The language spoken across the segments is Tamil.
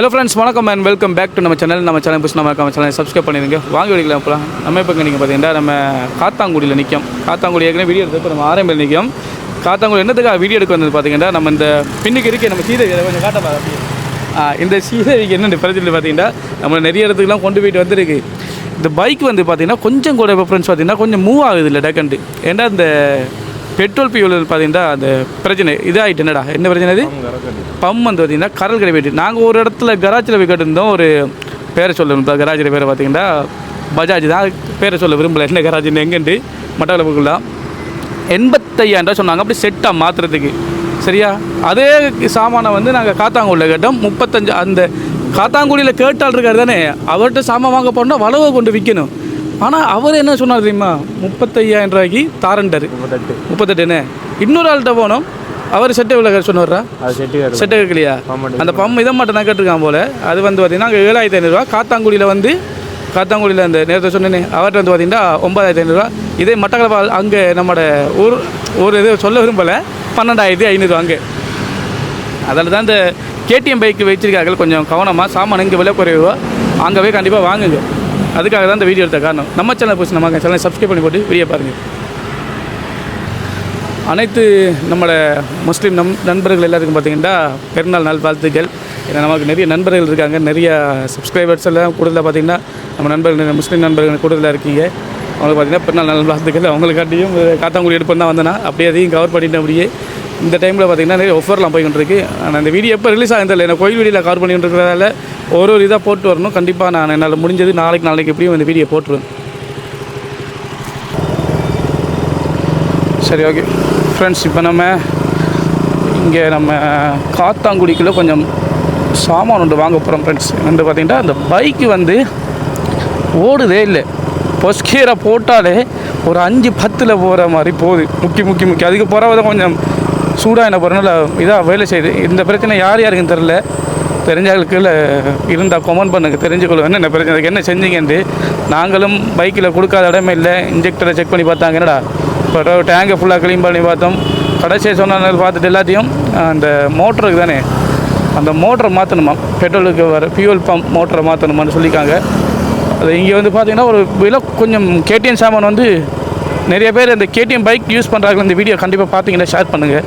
ஹலோ ஃப்ரெண்ட்ஸ் வணக்கம் அண்ட் வெல்கம் பேக் டு நம்ம சேனல் நம்ம சேனல் புதுசு நம்ம நம்ம சேனல் சப்ஸ்கிரைப் பண்ணிடுங்க. வாங்கி வெடிக்கலாம் போகலாம் நம்ம இப்போ நீங்கள் பார்த்தீங்கன்னா நம்ம காத்தாங்குடியில் நிற்கும் காத்தாங்குடி ஏற்கனவே வீடியோ எடுத்து இப்போ நம்ம ஆரம்பியில் நிற்கும் காத்தாங்குடி என்னத்துக்காக வீடியோ எடுக்க வந்தது பார்த்தீங்கன்னா நம்ம இந்த பின்னுக்கு இருக்க நம்ம சீதை கொஞ்சம் காட்ட பாரு இந்த சீதைக்கு என்ன பிரச்சனை பார்த்தீங்கன்னா நம்ம நிறைய இடத்துக்குலாம் கொண்டு போயிட்டு வந்திருக்கு. இந்த பைக் வந்து பார்த்தீங்கன்னா கொஞ்சம் கூட ஃப்ரெண்ட்ஸ் பார்த்தீங்கன்னா கொஞ்சம் மூவ் ஆகுது இல்லை டக்கண்டு ஏன்னா இந்த பெட்ரோல் பியூல் பார்த்தீங்கன்னா அந்த பிரச்சனை இதாகிட்டு என்னடா? என்ன பிரச்சனை இது பம் வந்து பார்த்தீங்கன்னா கரல் கடை போயிட்டு. நாங்கள் ஒரு இடத்துல கராச்சில் போய் கேட்டிருந்தோம். ஒரு பேரை சொல்லணும் இப்போ கராச்சில் பேரை பார்த்தீங்கன்னா பஜாஜ் தான். பேரை சொல்ல விரும்பல. என்ன கராஜ்னு எங்கேண்டு? மட்டக்களப்புக்குலாம் எண்பத்தையாயிரம் ரூபா சொன்னாங்க. அப்படி செட்டாக மாற்றுறதுக்கு சரியா? அதே சாமானை வந்து நாங்கள் காத்தாங்குடியில் கேட்டோம். முப்பத்தஞ்சு அந்த காத்தாங்குடியில் கேட்டால் இருக்கார் தானே. அவர்கிட்ட சாமான் வாங்க போனால் வளவை கொண்டு விற்கணும் ஆனால் அவர் என்ன சொன்னார் தெரியுமா? முப்பத்தையாயிரம் ரூபாய்க்கு தாரண்டார். முப்பத்தெட்டு. முப்பத்தெட்டுன்னு. இன்னொரு ஆள்கிட்ட போனோம். அவர் செட்டை விலை சொன்னார்ரா? செட்டு ஆமாம் அந்த பம் இதை மட்டும் தான் கேட்டிருக்கான் போல். அது வந்து பார்த்தீங்கன்னா அங்கே ஏழாயிரத்தி ஐநூறுரூவா காத்தாங்குடியில் வந்து காத்தாங்குடியில் அந்த நேரத்தை சொன்னேனே அவர்கிட்ட வந்து பார்த்தீங்கன்னா ஒன்பதாயிரத்தி ஐநூறுரூவா இதே மட்டக்களப்பா அங்கே நம்மளோட ஊர் ஒரு இது சொல்ல விரும்பலை. பன்னெண்டாயிரத்தி ஐநூறுரூவா அங்கே. அதில் தான் இந்த கேடிஎம் பைக் வச்சிருக்காங்க கொஞ்சம் கவனமாக சாமான் இங்கே விலை குறைவோ அங்கே போய் கண்டிப்பாக வாங்குங்க. அதுக்காக தான் இந்த வீடியோ எடுத்த காரணம். நம்ம சேனல் போச்சு நம்ம சேனலை சப்ஸ்கிரைப் பண்ணி போட்டு வீடியோ பாருங்கள் அனைத்து நம்மளோட முஸ்லீம் நம் நண்பர்கள் எல்லாத்துக்கும் பார்த்தீங்கன்னா பெருநாள் நாள் வாழ்த்துக்கள். ஏன்னா நமக்கு நிறைய நண்பர்கள் இருக்காங்க. நிறைய சப்ஸ்கிரைபர்ஸ் எல்லாம் கூடுதலாக பார்த்தீங்கன்னா நம்ம நண்பர்கள் முஸ்லீம் நண்பர்கள் கூடுதலாக இருக்கீங்க. அவங்களுக்கு பார்த்தீங்கன்னா பெருநாள் நாள் வாழ்த்துக்கள். அவங்களுக்காட்டியும் காத்தாங்குடி எடுப்பு தான் வந்தேன்னா அப்படியே அதையும் கவர் பண்ணிட்டேன் அப்படியே இந்த டைமில் பார்த்தீங்கன்னா நிறைய ஒஃபர்லாம் போய்கிட்டு இருக்குது ஆனால் இந்த வீடியோ எப்போ ரிலீஸ் ஆகுது ஏன்னா கோயில் வீடியோவில் கவர் பண்ணிக்கிட்டு இருக்கிறதால ஒரு ஒரு இதாக போட்டு வரணும். கண்டிப்பாக நான் என்னால் முடிஞ்சது நாளைக்கு நாளைக்கு எப்படியும் இந்த வீடியோ போட்டுருவேன். சரி ஓகே ஃப்ரெண்ட்ஸ் இப்போ நம்ம இங்கே நம்ம காத்தாங்குடிக்குள்ளே கொஞ்சம் சாமான் ஒன்று வாங்க போகிறோம் ஃப்ரெண்ட்ஸ் வந்து பார்த்திங்கன்னா அந்த பைக்கு வந்து ஓடுதே இல்லை. பொஸ்கீரை போட்டாலே ஒரு அஞ்சு பத்தில் போகிற மாதிரி போகுது. முக்கி முக்கி முக்கி. அதுக்கு போகிறத கொஞ்சம் சூடாக என்ன போகிறனால இதாக வேலை செய்யுது. இந்த பிரச்சனை யார் யாருக்குன்னு தெரில தெரிஞ்சவங்களுக்கு இருந்தால் கொமெண்ட் பண்ணுங்க தெரிஞ்சுக்கொள்ளும் என்ன பிரச்சனை? என்ன செஞ்சீங்கன்ட்டு நாங்களும் பைக்கில் கொடுக்காத இடமே இல்லை. இன்ஜெக்டரை செக் பண்ணி பார்த்தாங்க. என்னடா? இப்போ டேங்கை ஃபுல்லாக க்ளீன் பண்ணி பார்த்தோம். கடைசியாக சொன்ன பார்த்துட்டு எல்லாத்தையும் அந்த மோட்டருக்கு தானே அந்த மோட்டரை மாற்றணுமா பெட்ரோலுக்கு வர ஃபியூல் பம்ப் மோட்டரை மாற்றணுமான்னு சொல்லியிருக்காங்க. அது இங்கே வந்து பார்த்தீங்கன்னா ஒரு விலை கொஞ்சம் கேடிஎம் சாமான் வந்து நிறைய பேர் அந்த கேடிஎம் பைக் யூஸ் பண்ணுறாங்க இந்த வீடியோ கண்டிப்பாக பார்த்தீங்கன்னா ஷேர் பண்ணுங்கள்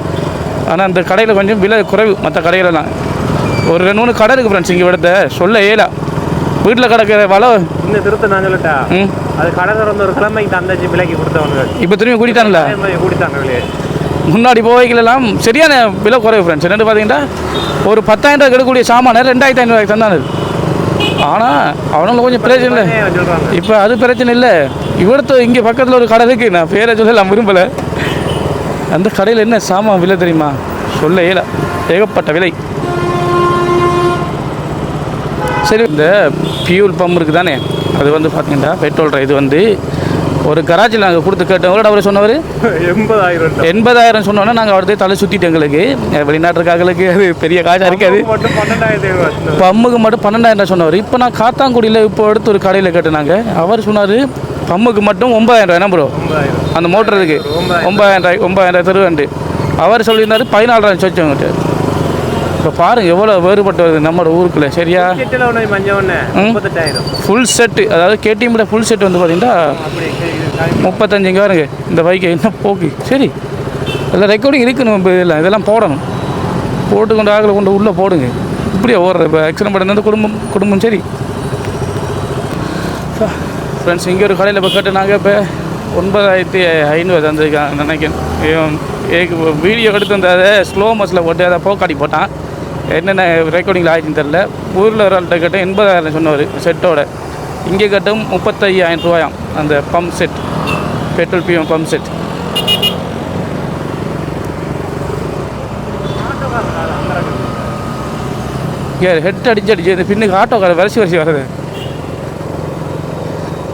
ஆனால் அந்த கடையில் கொஞ்சம் விலை குறைவு. மற்ற கடையிலலாம் ஒரு ரெண்டு மூணு கடை இருக்குது ஃப்ரெண்ட்ஸ் இங்கே விடத்த சொல்ல ஏலா. வீட்டில் கிடக்கிற வலை. இந்த திருத்த நான் சொல்லட்டா? அது கடை திறந்த ஒரு கிழமைக்கு தந்தச்சு விலைக்கு கொடுத்தவனுங்க. இப்போ திரும்பி மாதிரி கூட்டிட்டாங்க முன்னாடி போவைகளெல்லாம் சரியான விலை குறைவு ஃப்ரெண்ட்ஸ் என்னென்னு பார்த்தீங்கன்னா ஒரு பத்தாயிரம் ரூபாய் எடுக்கக்கூடிய சாமான ரெண்டாயிரத்தி ஐநூறுவாய்க்கு தந்தானது. ஆனால் அவனுங்களுக்கு கொஞ்சம் பிரச்சனை இல்லை. இப்போ அது பிரச்சனை இல்லை. இவரத்து இங்கே பக்கத்தில் ஒரு கடை இருக்குது நான் பேரை சொல்ல நான் விரும்பலை. அந்த கடையில் என்ன சாமான் விலை தெரியுமா? சொல்ல இயல ஏகப்பட்ட விலை. சரி இந்த பியூல் பம்ப் இருக்குது தானே அது வந்து பார்த்தீங்கன்னா பெட்ரோல் இது வந்து ஒரு கராச்சியில் நாங்கள் கொடுத்து கேட்டவங்களோட அவர் சொன்னவர்? எண்பதாயிரம் எண்பதாயிரம் சொன்னோன்னா நாங்கள் அவர்கிட்ட தலை சுற்றிட்டு எங்களுக்கு. வெளிநாட்டுக்காரங்களுக்கு அது பெரிய காசாக இருக்காது. பம்முக்கு மட்டும் பன்னெண்டாயிரம் சொன்னவர். இப்போ நான் காத்தாங்குடியில் இப்போ எடுத்து ஒரு கடையில் கேட்டேனாங்க அவர் சொன்னார் பம்முக்கு மட்டும் ஒன்பதாயிரம் ரூபாய் என்ன ப்ரோ அந்த மோட்டர் இருக்கு. ஒன்பதாயிரம். ரூபாய் ஒன்பதாயிரம் ரூபாய் தருவேன்ட்டு அவர் சொல்லியிருந்தாரு பதினாலாயிரம் சொச்சவங்கிட்ட இப்போ பாருங்க எவ்வளோ வேறுபட்டு வருது நம்ம ஊருக்குள்ளே சரியா? ஃபுல் செட்டு அதாவது கேடிஎம்மோட ஃபுல் செட் வந்து பார்த்தீங்கன்னா முப்பத்தஞ்சுங்க வருங்க இந்த பைக்கு என்ன போக்கு? சரி எல்லாம் ரெக்கார்டிங் இருக்கணும் இப்போ இதெல்லாம் இதெல்லாம் போடணும். போட்டு கொண்டு ஆகலை கொண்டு உள்ளே போடுங்க. இப்படியே ஓடுற இப்போ ஆக்சிடென்ட் பண்ணது குடும்பம் குடும்பம் சரி. ஃப்ரெண்ட்ஸ் இங்கே ஒரு கடையில் இப்போ கேட்டு நாங்கள் இப்போ ஒன்பதாயிரத்தி ஐநூறு தந்திருக்காங்க நினைக்கிறேன். வீடியோ எடுத்து அந்த ஸ்லோ மோஸில் போட்டு அதை போக்காடி போட்டான். என்னென்ன ரெக்கார்டிங்கில் ஆயிடுச்சுன்னு தெரில ஊரில் ஒரு ஆள்கிட்ட கேட்டால் எண்பதாயிரம் சொன்னவர் செட்டோட இங்கே கட்டும் முப்பத்தையாயிரம் ரூபாயாம் அந்த pump set petrol PM pump set a head அடிச்சு அடிச்சு இந்த பின்னுக்கு ஆட்டோ கடை வரிசை வரிசை வருது.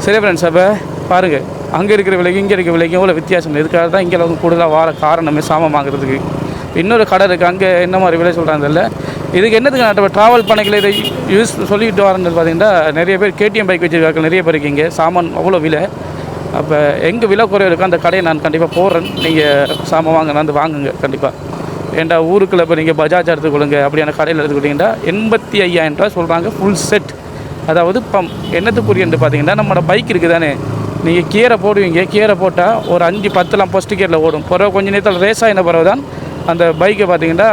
சரி ஃப்ரெண்ட்ஸ் அப்போ பாருங்கள் அங்கே இருக்கிற விலைக்கு இங்கே இருக்கிற விலைக்கு எவ்வளோ வித்தியாசம்? இதுக்காக தான் இங்கே அளவுக்கு கூடுதலாக வார காரணமே சாமம் வாங்குறதுக்கு. இன்னொரு கடை இருக்குது அங்கே என்ன மாதிரி விலை சொல்கிறாங்க இல்லை இதுக்கு என்னதுக்கு நான் ட்ராவல் பண்ணிக்கல இதை யூஸ் சொல்லிட்டு வரேன்னு பார்த்தீங்கன்னா நிறைய பேர் கேடிஎம் பைக் வச்சுருக்காங்க நிறைய பேர் இருக்கீங்க சாமான் அவ்வளோ விலை. அப்போ எங்கே விலை குறைவு இருக்கோ அந்த கடையை நான் கண்டிப்பாக போடுறேன். நீங்கள் சாமான் வாங்க வந்து வாங்குங்க கண்டிப்பாக ஏன்டா ஊருக்குள்ள இப்போ நீங்கள் பஜாஜ் எடுத்துக்கொள்ளுங்க அப்படியான கடையில் எடுத்துக்கிட்டிங்கன்னா எண்பத்தி ஐயாயிரம் ரூபா சொல்கிறாங்க ஃபுல் செட் அதாவது பம் என்னத்துக்குரியன்னு பார்த்தீங்கன்னா நம்மளோட பைக் இருக்குது தானே நீங்கள் கீரை போடுவீங்க கீரை போட்டால் ஒரு அஞ்சு பத்துலாம் ஃபஸ்ட்டு கீரில் ஓடும். பிறகு கொஞ்சம் நேரத்தில் ரேஸ் ஆகின பிறகு தான் அந்த பைக்கை பார்த்தீங்கன்னா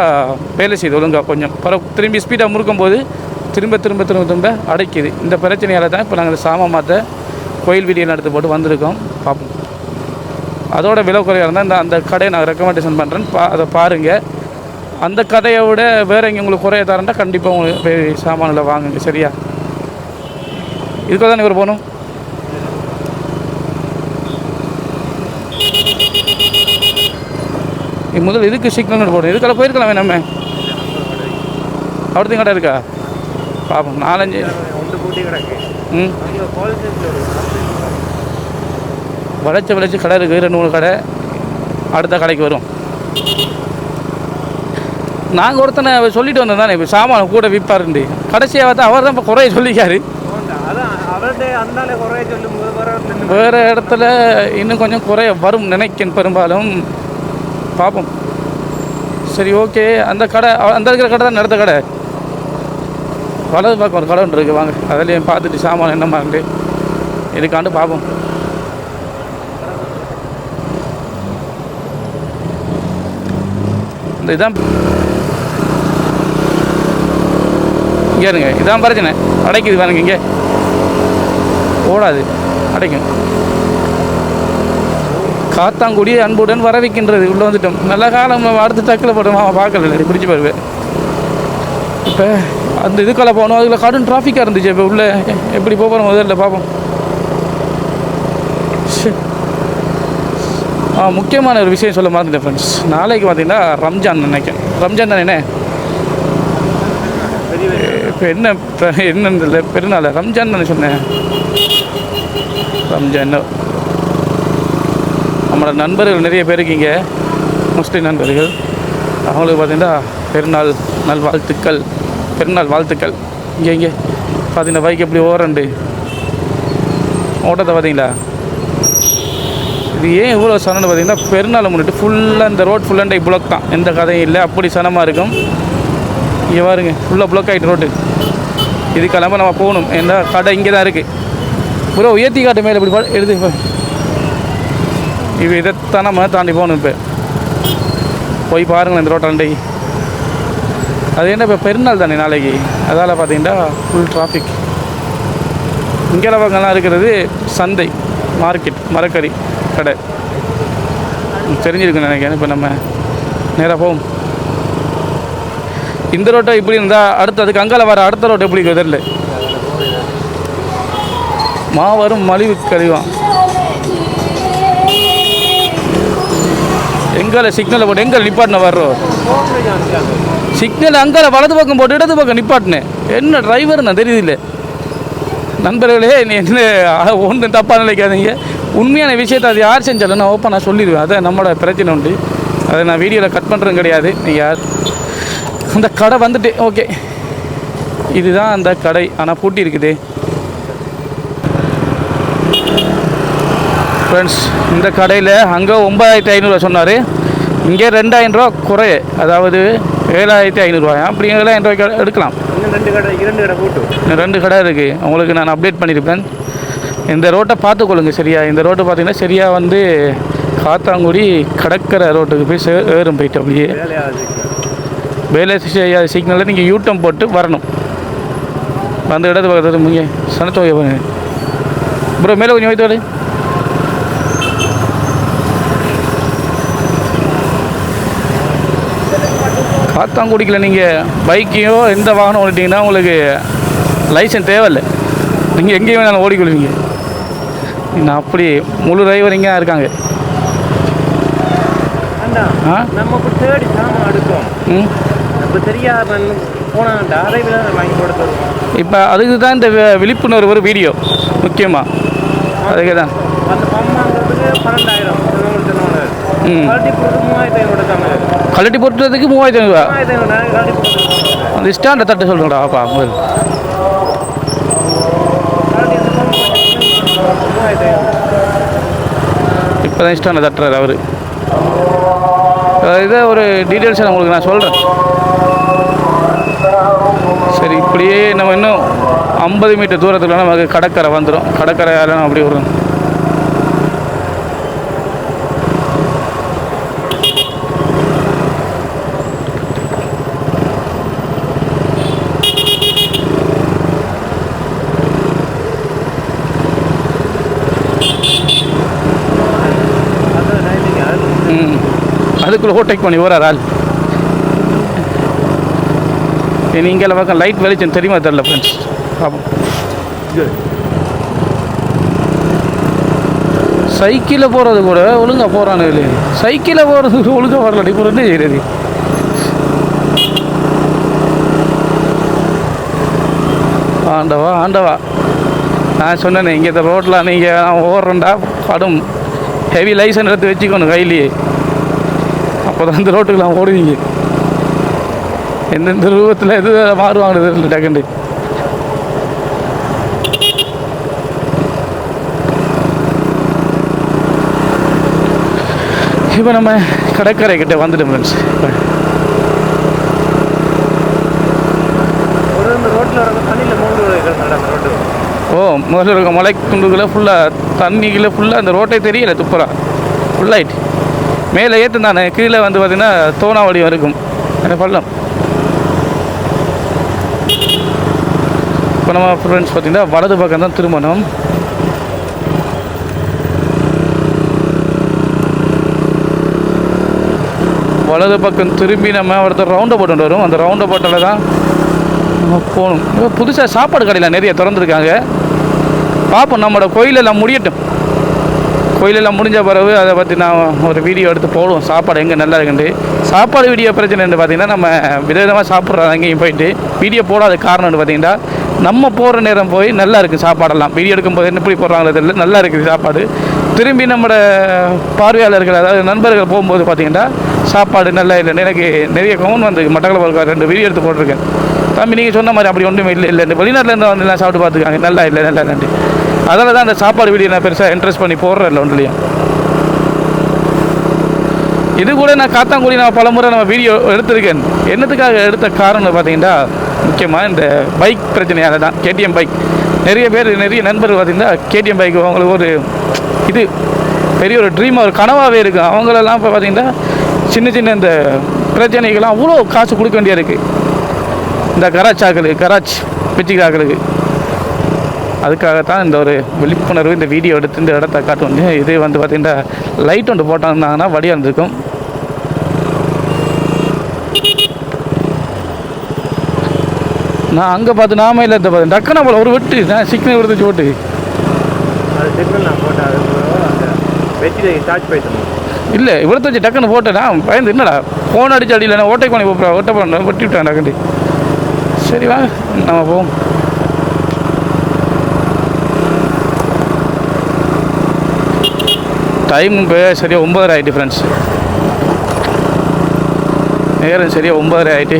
வேலை செய்யுது ஒழுங்கா கொஞ்சம் பிறகு திரும்பி ஸ்பீடாக முறுக்கும் போது திரும்ப திரும்ப திரும்ப திரும்ப அடைக்குது. இந்த பிரச்சனையால் தான் இப்போ நாங்கள் சாம மாற்ற கோயில் வீடியோ எடுத்து போட்டு வந்திருக்கோம். பார்ப்போம் அதோட விலை குறையாக இருந்தால் இந்த அந்த கடையை நான் ரெக்கமெண்டேஷன் பண்ணுறேன் பா அதை பாருங்கள் அந்த கதையை விட வேறு எங்கே உங்களுக்கு குறைய தரேன்டா கண்டிப்பாக உங்களுக்கு போய் சாமான்களை வாங்குங்க. சரியா? இதுக்காக தானே இவர் போகணும்? முதல் இதுக்கு சிக்னல் போடணும் இதுக்கெல்லாம் போயிருக்கலாமே நம்ம அவர்த்தையும் கடை இருக்கா? பார்ப்போம் நாலஞ்சு. கூட்டி கிடக்கு ம். வளைச்சி கடை இருக்குது ரெண்டு மூணு கடை. அடுத்த கடைக்கு வரும். நாங்கள் ஒருத்தனை சொல்லிட்டு வந்தோம் தானே இப்போ சாமான் கூட விற்பாருண்டு கடைசியாக பார்த்தா அவர் தான் இப்போ குறைய சொல்லிக்காரு. அதான் வேறு இடத்துல இன்னும் கொஞ்சம் குறைய வரும் நினைக்கிறேன் பெரும்பாலும். பார்ப்போம் சரி ஓகே அந்த கடை அந்த இருக்கிற கடை தான் நடத்த கடை. வலது பக்கம் ஒரு கடை ஒன்று இருக்குது வாங்க. அதுலேயும் பார்த்துட்டு சாமான் என்ன மாதிரி இருக்காண்டு பார்ப்போம் இந்த இதான். இங்கே இருங்க. இதான் பிரச்சனை அடைக்குது பாருங்க இங்கே. ஓடாது. அடைக்கும். காத்தாங்குடியை அன்புடன் வரவைக்கின்றது. உள்ளே வந்துட்டோம். நல்ல காலம் அடுத்து டக்கில் போட்டோம்? அவன் பார்க்கல. பிடிச்சி போயிருவேன் இப்போ அந்த இதுக்குள்ள போகணும் அதில் கடும் டிராஃபிக்காக இருந்துச்சு. இப்போ உள்ளே எப்படி போக போகிறோம் முதல்ல பார்ப்போம் ஆ முக்கியமான ஒரு விஷயம் சொல்ல மறந்துட்டேன் ஃப்ரெண்ட்ஸ் நாளைக்கு பார்த்தீங்கன்னா ரம்ஜான் நினைக்கிறேன். ரம்ஜான் தானே என்ன? இப்போ என்ன இப்போ என்னன்னு தெரியல. பெருநாள்? ரம்ஜான் தானே சொன்னேன். ரம்ஜான் நம்மளோட நண்பர்கள் நிறைய பேர் இருக்கீங்க முஸ்லீம் நண்பர்கள். அவங்களுக்கு பார்த்தீங்கன்னா பெருநாள் நல் வாழ்த்துக்கள் பெருநாள் வாழ்த்துக்கள். இங்கே இங்கே. பார்த்தீங்கன்னா பைக் எப்படி ஓரண்டு ஓட்டத்தை பார்த்தீங்களா? இது ஏன் இவ்வளோ சனம்னு பார்த்தீங்கன்னா பெருநாள் முன்னிட்டு ஃபுல்லாக இந்த ரோட் ஃபுல்லாண்டை பிளாக் தான். எந்த கதையும் இல்லை. அப்படி சனமாக இருக்கும். இங்கே பாருங்க ஃபுல்லாக பிளாக் ஆகிட்டு ரோட்டு இது கிளம்ப நம்ம போகணும். ஏன்னா கடை இங்கே தான் இருக்குது ப்ரோ உயர்த்தி காட்டு மேலே இப்படி பா- எழுது இது இதைத்தான் நம்ம தாண்டி போகணும் இப்போ. போய் பாருங்களேன் இந்த ரோட்டாண்டை அது என்ன இப்போ பெருநாள் தானே நாளைக்கு? அதால் பார்த்தீங்கன்னா ஃபுல் டிராஃபிக் இங்கே பக்கம்லாம் இருக்கிறது சந்தை மார்க்கெட் மரக்கறி கடை. உங்களுக்கு தெரிஞ்சிருக்குன்னு நினைக்கிறேன். இப்போ நம்ம நேராக போவோம். இந்த ரோட்டை இப்படி இருந்தால் அடுத்து அதுக்கு அங்கால வர அடுத்த ரோட்டை எப்படி தெரியல. மாவரும் மலிவு கழிவான். எங்கே சிக்னலை போட்டு எங்கே நிப்பாட்டின வர்றோம் சிக்னல் அங்கே வலது பக்கம் போட்டு இடது பக்கம் நிப்பாட்டினேன். என்ன டிரைவர் நான் தெரியுதில்லை. நண்பர்களே நீ என்ன ஒன்றும் தப்பாக நினைக்காதீங்க. உண்மையான விஷயத்தை அது யார் செஞ்சாலும் நான் ஓப்பனாக சொல்லிடுவேன். அதை நம்மளோட பிரச்சனை உண்டு. அதை நான் வீடியோவில் கட் பண்ணுறது கிடையாது. நீங்கள் யார்? அந்த கடை வந்துட்டு ஓகே இதுதான் அந்த கடை. ஆனால் பூட்டி இருக்குது. ஃப்ரெண்ட்ஸ் இந்த கடையில் அங்கே ஒன்பதாயிரத்தி ஐநூறுரூவா சொன்னார். இங்கே ரெண்டாயிரம் ரூபா குறைய. அதாவது ஏழாயிரத்தி ஐநூறுரூவாயா அப்படி ஏழாயிரம் ரூபாய்க்கு எடுக்கலாம். ரெண்டு கடை இரண்டு கடை போட்டு. ரெண்டு கடை இருக்குது உங்களுக்கு நான் அப்டேட் பண்ணியிருப்பேன் இந்த ரோட்டை பார்த்துக்கொள்ளுங்க சரியா. இந்த ரோட்டு பார்த்தீங்கன்னா சரியாக வந்து காத்தாங்குடி கடற்கரை ரோட்டுக்கு போய் சே ஏறும் போயிட்டு அப்படியே. வேலை செய்யாத சிக்னலில் நீங்கள் யூட்டம் போட்டு வரணும். வந்து இடது பக்கத்தில் முங்க சனத்தொகை பாருங்க. ப்ரோ மேலே கொஞ்சம் வைத்து காத்தாங்குடிக்கில் நீங்கள் பைக்கையோ எந்த வாகனம் ஓடிட்டீங்கன்னா உங்களுக்கு லைசன்ஸ் தேவையில்லை. நீங்கள் எங்கேயும் வேணாலும் ஓடிக்கொள்வீங்க. இன்னும் அப்படி முழு டிரைவரிங்க இருக்காங்க. அண்ணா ஆ? நம்ம இப்போ தேடி சாமான் எடுக்கும் ம்? இப்போ தெரியாத போனாண்டா அதை விட வாங்கி கொடுத்துருவோம் இப்போ அதுக்கு தான் இந்த விழிப்புணர்வு ஒரு வீடியோ முக்கியமாக அதுக்கு தான். அந்த பம்மாங்கிறதுக்கு பன்னெண்டாயிரம் ம். மூவாயிரத்தி ஐநூறு கழட்டி போட்டுறதுக்கு மூவாயிரத்தி ஐநூறுவா அந்த ஸ்டாண்டை தட்டு சொல்கிறேன்டா அப்பா முதல். இப்போ தான் ஸ்டாண்டை தட்டுறாரு அவர். இதை ஒரு டீட்டெயில்ஸை நான் உங்களுக்கு நான் சொல்கிறேன் சரி இப்படியே நம்ம இன்னும் ஐம்பது மீட்டர் தூரத்தில் நமக்கு கடற்கரை வந்துடும் கடற்கரையால் அப்படி வரும் அது நைட்டுங்க அது ம் அதுக்குள்ளே ஓவர்டேக் பண்ணி போகிறார் ஆள்? இங்கே பக்கம் லைட் வெளிச்சம் தெரியுமா தெரில ஃப்ரெண்ட்ஸ் பார்ப்போம் சைக்கிளில் போகிறது கூட ஒழுங்காக போகிறானு இல்லையே. சைக்கிளில் போகிறது ஒழுங்காக வரல இப்போ என்ன செய்கிறது ஆண்டவா ஆண்டவா. நான் சொன்னேனே இங்கே இந்த ரோட்டில் நீங்கள் ஓடுறேன்டா படும். ஹெவி லைசன் எடுத்து வச்சுக்கணும் கையிலேயே. அப்போ தான் இந்த ரோட்டுக்கெலாம் ஓடுவீங்க. எந்தெந்த ரூபத்தில் எது மாறுவாங்க தெரியல டக்குண்டு இப்போ நம்ம கடற்கரை கிட்ட வந்துட்டோம் ஃப்ரெண்ட்ஸ் ரோட்டு ஓ முதல்ல இருக்க மலை குண்டுகளை ஃபுல்லாக தண்ணிக்குள்ளே ஃபுல்லாக அந்த ரோட்டே தெரியல துப்புரா ஃபுல்லாயிட்டு மேலே ஏற்று தானே கீழே வந்து பார்த்திங்கன்னா தோணாவடி இருக்கும் அந்த பள்ளம். இப்போ நம்ம ஃப்ரெண்ட்ஸ் பார்த்திங்கன்னா வலது பக்கம் தான் திருமணம். வலது பக்கம் திரும்பி நம்ம ஒருத்தர் ரவுண்டை போட்டு வரும் அந்த ரவுண்டை போட்டில் தான் நம்ம போகணும். புதுசாக சாப்பாடு கடையில் நிறைய திறந்துருக்காங்க. பார்ப்போம் நம்மளோட கோயிலெல்லாம் முடியட்டும். கோயிலெல்லாம் முடிஞ்ச பிறகு அதை பற்றி நான் ஒரு வீடியோ எடுத்து போடுவோம். சாப்பாடு எங்கே நல்லா இருக்குன்ட்டு. சாப்பாடு வீடியோ பிரச்சனைன்னு பார்த்தீங்கன்னா நம்ம விதவிதமாக சாப்பிட்றோம். எங்கேயும் போயிட்டு வீடியோ போடாத காரணம்னு பார்த்தீங்கன்னா நம்ம போகிற நேரம் போய் நல்லா இருக்குது சாப்பாடெல்லாம். வீடியோ எடுக்கும்போது என்ன எப்படி போடுறாங்களோ தெரியல. நல்லா இருக்குது சாப்பாடு. திரும்பி நம்மளோட பார்வையாளர்கள் அதாவது நண்பர்கள் போகும்போது பார்த்தீங்கன்னா சாப்பாடு நல்லா இல்லைன்னு எனக்கு நிறைய கவுன் வந்து மட்டக்களப்பு ரெண்டு வீடியோ எடுத்து போட்டிருக்கேன். தம்பி நீங்கள் சொன்ன மாதிரி அப்படி ஒன்றுமே இல்லை இல்லை. வெளிநாட்டில் வெளிநாட்டிலேருந்து வந்து எல்லாம் சாப்பிட்டு பார்த்துக்காங்க. நல்லா இல்லை நல்லா இல்லைன்ட்டு. அதில் தான் அந்த சாப்பாடு வீடியோ நான் பெருசாக இன்ட்ரெஸ்ட் பண்ணி போடுறேன் ஒன்றுலையும். இது கூட நான் காத்தாங்குடி நான் பலமுறை நம்ம வீடியோ எடுத்திருக்கேன். என்னத்துக்காக எடுத்த காரணம் பார்த்தீங்கன்னா முக்கியமாக இந்த பைக் பிரச்சனையால தான். கேடிஎம் பைக் நிறைய பேர் நிறைய நண்பர்கள் பார்த்தீங்கன்னா கேடிஎம் பைக் அவங்களுக்கு ஒரு இது பெரிய ஒரு ட்ரீம் ஒரு கனவாகவே இருக்கும் அவங்களெல்லாம் இப்போ பார்த்தீங்கன்னா சின்ன சின்ன இந்த பிரச்சனைகள்லாம் அவ்வளோ காசு கொடுக்க வேண்டியா இருக்குது இந்த கராச் ஆக்களுக்கு கராச் பிச்சுக்கிறாக்களுக்கு. அதுக்காகத்தான் இந்த ஒரு விழிப்புணர்வு இந்த வீடியோ எடுத்து இந்த இடத்த காட்டுவோம். இது வந்து பார்த்திங்கன்னா லைட் ஒன்று போட்டாங்கன்னா வடியாக இருந்திருக்கும். நான் அங்கே பார்த்து நாம இல்லை இந்த பார்த்து டக்குனா போல ஒரு வெட்டு. நான் ஓட்டு சிக்னல் சார்ஜ் போயிட்டு இல்லை இவ்வளோ வச்சு டக்குன்னு போட்டேன் நான் பயந்து என்னடா? ஃபோன் அடிச்சு அடியில் ஓட்டை பண்ணி போகிறேன் ஓட்டை பண்ண வெட்டி விட்டேன் டக்குண்டு சரி வாங்க நம்ம போவோம். டைம் இப்போ சரியாக ஒம்பதரை ஆகிட்டு ஃப்ரெண்ட்ஸ் நேரம் சரியாக ஒம்பதரை ஆகிட்டு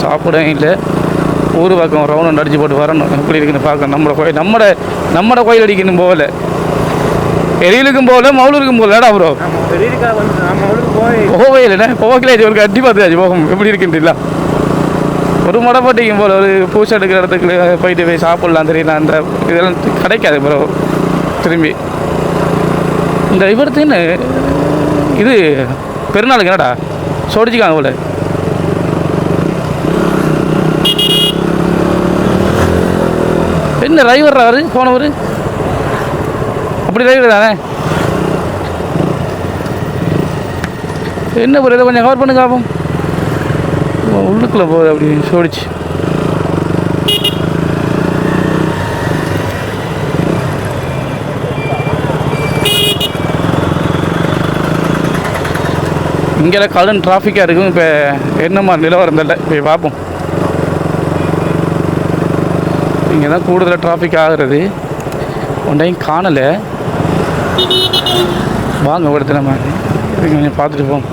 சாப்பிடவே இல்லை. ஊர் பக்கம் ரவுண்ட் அடிச்சு போட்டு வரணும். எப்படி இருக்குன்னு பார்க்கணும். நம்மளோட கோயில் நம்மட நம்மட கோயில் அடிக்கணும் போகல எரியிலுக்கும் போகல மவுலூருக்கும் போகலடா ப்ரோ போகவே இல்லைண்ணே போகல இது ஒரு கட்டி பார்த்தாச்சு. போகும். எப்படி இருக்குன்றீங்களா ஒரு மடப்பட்டிக்கும் போல ஒரு பூசை எடுக்கிற இடத்துக்கு போயிட்டு போய் சாப்பிட்லாம் தெரியல அந்த இதெல்லாம் கிடைக்காது ப்ரோ திரும்பி. இந்த இவர்த்தின்னு இது பெருநாளுக்கு என்னடா? சொடிச்சிக்காங்க போல. என்ன டிரைவர் அவரு? போனவர் அப்படி டிரைவர் தானே? என்ன ஒரு இதை கொஞ்சம் கவர் பண்ணுங்க ஆகும் உள்ளுக்குள்ளே போகுது அப்படி சோடிச்சு. இங்கெல்லாம் கடன் டிராஃபிக்காக இருக்கும் இப்போ என்ன மாதிரி நிலவரம் தெரியல. போய் பார்ப்போம். இங்கே தான் கூடுதலாக டிராஃபிக் ஆகுறது. ஒன்றையும் காணலை. வாங்க ஒரு இடத்துல நம்ம கொஞ்சம் பார்த்துட்டு போவோம்.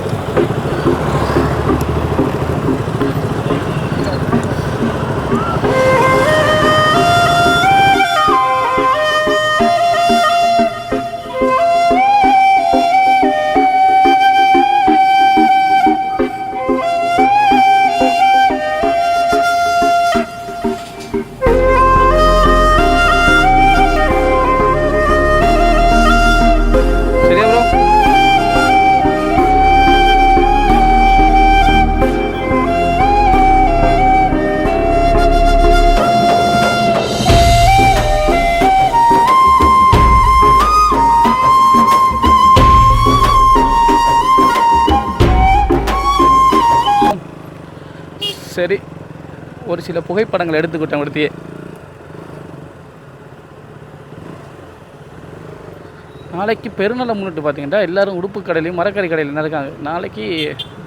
சில புகைப்படங்கள் எடுத்துக்கிட்டேன் ஒருத்தியே. நாளைக்கு பெருநலம் முன்னிட்டு பார்த்தீங்கன்னா எல்லாரும் உடுப்பு கடையிலையும் மரக்கறி கடையில் தான் இருக்காங்க. நாளைக்கு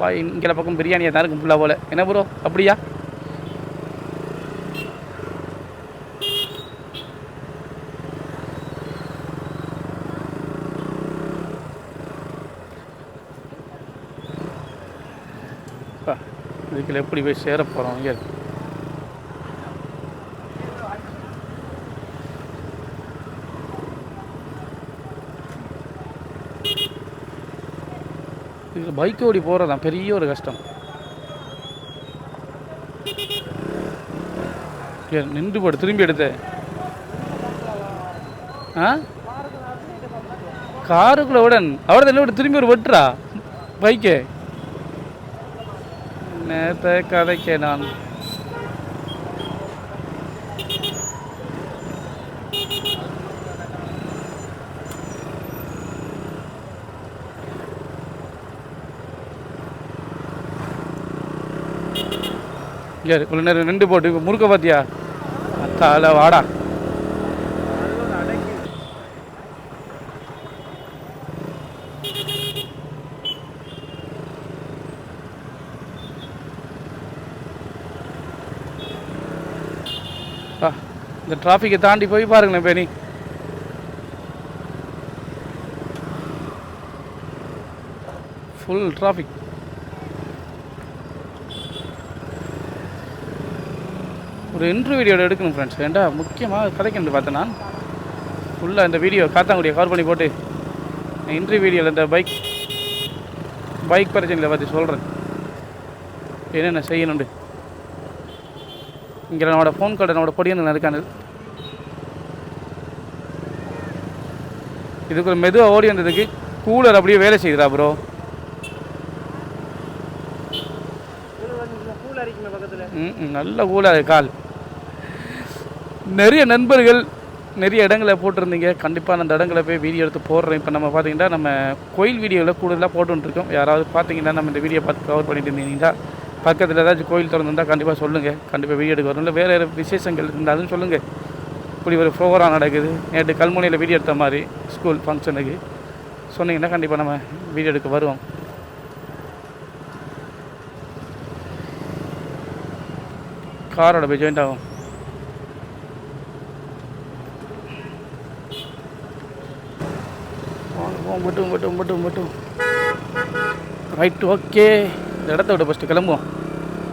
பாய் இங்கே பக்கம் பிரியாணியாக தான் இருக்கும் ஃபுல்லாக போல். என்ன ப்ரோ அப்படியா? இதுக்குள்ள எப்படி போய் சேர போகிறோம் இங்கே இது பைக் ஓடி போகிறதான் பெரிய ஒரு கஷ்டம். நின்று போடு திரும்பி எடுத்து. ஆ? காருக்குள்ள உடன் அவர் தான் விட்டு திரும்பி ஒரு வெட்டுறா. பைக்கு. நேத்த கதைக்க நான் இங்கே இவ்வளோ நேரம் போட்டு இப்போ முறுக்க பார்த்தியா அத்தால வாடா. இந்த டிராஃபிக்கை தாண்டி போய் பாருங்களேன் பேணி. ஃபுல் டிராஃபிக் ஒரு இன்ட்ரு வீடியோ எடுக்கணும் ஃப்ரெண்ட்ஸ் ஏன்டா முக்கியமாக கதைக்கணும் பார்த்தேன் நான். ஃபுல்லாக இந்த வீடியோ காத்தாங்குடியை கவர் பண்ணி போட்டு இன்ட்ரி வீடியோவில் இந்த பைக் பைக் பிரச்சனையில் பற்றி சொல்கிறேன் என்னென்ன செய்யணுண்டு இங்கே நம்மளோட ஃபோன் கார்டு நம்மளோட பொடியன் இருக்கானு. இதுக்கு ஒரு மெதுவாக ஓடி வந்ததுக்கு கூலர் அப்படியே வேலை செய்யுதா ப்ரோ நல்ல கூலாக கால். நிறைய நண்பர்கள் நிறைய இடங்களை போட்டிருந்தீங்க. கண்டிப்பாக அந்த இடங்களை போய் வீடியோ எடுத்து போடுறேன். இப்போ நம்ம பார்த்தீங்கன்னா நம்ம கோயில் வீடியோவில் கூடுதலாக போட்டுருக்கோம் யாராவது பார்த்தீங்கன்னா நம்ம இந்த வீடியோ பார்த்து கவர் பண்ணிட்டு இருந்தீங்கன்னா பக்கத்தில் ஏதாச்சும் கோயில் திறந்துருந்தால் கண்டிப்பாக சொல்லுங்கள் கண்டிப்பாக வீடியோ எடுக்க வரும் இல்லை வேறு வேறு விசேஷங்கள் இருந்தாலும் சொல்லுங்கள் இப்படி ஒரு ப்ரோக்ராம் நடக்குது. நேற்று கல்முனையில் வீடியோ எடுத்த மாதிரி ஸ்கூல் ஃபங்க்ஷனுக்கு சொன்னீங்கன்னா கண்டிப்பாக நம்ம வீடியோ எடுக்க வருவோம். காரோட போய் ஜாயிண்ட் ஆகும் வாங்க போவோம் மட்டும் மட்டும் மட்டும் மட்டும் ரைட் ஓகே இந்த இடத்த விட ஃபஸ்ட்டு கிளம்புவோம்.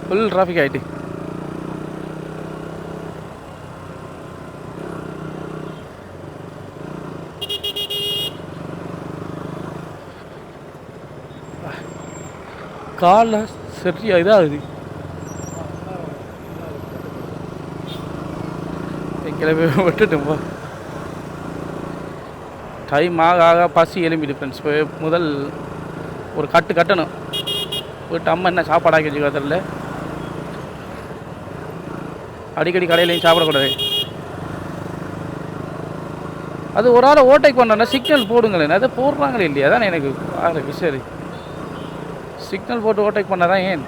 ஃபுல் டிராஃபிக் ஆகிட்டு காலில் சரியாக இதாகுது. கிளம்பி விட்டுட்டோம் டைம் ஆக ஆக பசி எலும்பிடு ஃப்ரெண்ட்ஸ் இப்போ முதல் ஒரு கட்டு கட்டணும். போயிட்டு அம்மா என்ன சாப்பாடு ஆக்கி வச்சுக்கோ தெரியல. அடிக்கடி கடையிலையும் சாப்பிடக்கூடாது அது ஒரு ஆள் ஓட்டைக்கு பண்ணோன்னா சிக்னல் போடுங்களேன். அதை போடுறாங்களே இல்லையா? அதான் எனக்கு ஆகிற விஷயம் சிக்னல் போட்டு ஓட்டைக்கு பண்ணாதான் ஏன்?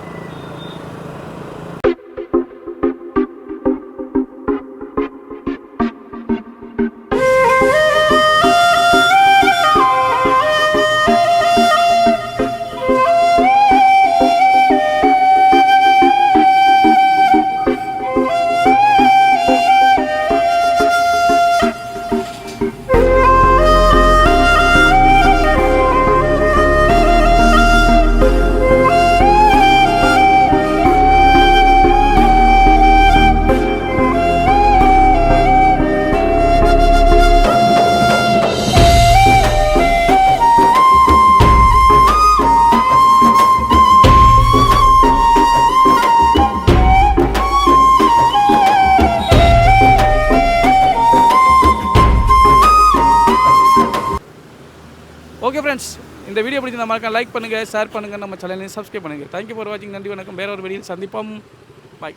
இந்த மறக்காம லைக் பண்ணுங்கள் ஷேர் பண்ணுங்கள் நம்ம சேனலையும் சப்ஸ்கிரைப் பண்ணுங்கள் தேங்க்யூ ஃபார் வாட்சிங் நன்றி வணக்கம். வேற ஒரு வெளியில் சந்திப்போம். பாய்